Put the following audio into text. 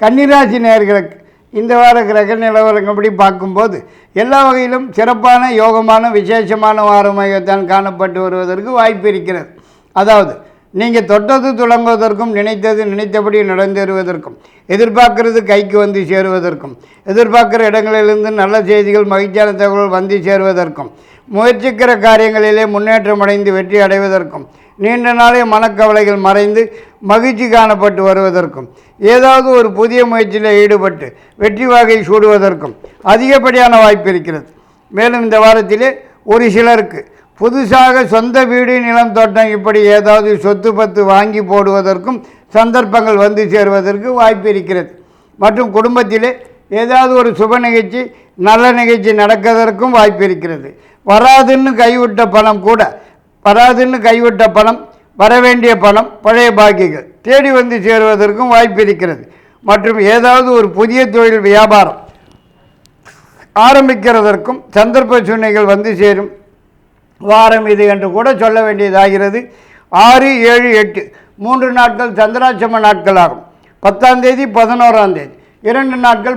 கன்னிராசி நேர்களுக்கு இந்த வார கிரக நிலவரங்கப்படி பார்க்கும்போது எல்லா வகையிலும் சிறப்பான யோகமான விசேஷமான வாரமாகத்தான் காணப்பட்டு வருவதற்கு வாய்ப்பு இருக்கிறது. அதாவது நீங்கள் தொட்டது தொடங்குவதற்கும் நினைத்தது நினைத்தபடி நடந்தேறுவதற்கும் எதிர்பார்க்கறது கைக்கு வந்து சேருவதற்கும் எதிர்பார்க்குற இடங்களிலிருந்து நல்ல செய்திகள் மகிழ்ச்சியான தகவல் வந்து சேருவதற்கும் முயற்சிக்கிற காரியங்களிலே முன்னேற்றம் அடைந்து வெற்றி அடைவதற்கும் நீண்ட நாளே மனக்கவலைகள் மறைந்து மகிழ்ச்சி காணப்பட்டு வருவதற்கும் ஏதாவது ஒரு புதிய முயற்சியில் ஈடுபட்டு வெற்றி வாகை சூடுவதற்கும் அதிகப்படியான வாய்ப்பு இருக்கிறது. மேலும் இந்த வாரத்திலே ஒரு சிலருக்கு புதுசாக சொந்த வீடு நிலம் தோட்டம் இப்படி ஏதாவது சொத்து பத்து வாங்கி போடுவதற்கும் சந்தர்ப்பங்கள் வந்து சேருவதற்கு வாய்ப்பு இருக்கிறது. மற்றும் குடும்பத்திலே ஏதாவது ஒரு சுப நிகழ்ச்சி நல்ல நிகழ்ச்சி நடக்கிறதற்கும் வாய்ப்பு இருக்கிறது. வராதுன்னு கைவிட்ட பணம் கூட வராதுன்னு கைவிட்ட பணம் வரவேண்டிய பணம் பழைய பாக்கிகள் தேடி வந்து சேருவதற்கும் வாய்ப்பு இருக்கிறது. மற்றும் ஏதாவது ஒரு புதிய தொழில் வியாபாரம் ஆரம்பிக்கிறதற்கும் சந்தர்ப்ப சூழ்நிலைகள் வந்து சேரும். வாரம் இது என்று கூட சொல்ல வேண்டியதாகிறது. ஆறு ஏழு எட்டு மூன்று நாட்கள் சந்திராட்சம நாட்கள் ஆகும் பத்தாம் தேதி பதினோராம் தேதி. இரண்டு நாட்கள்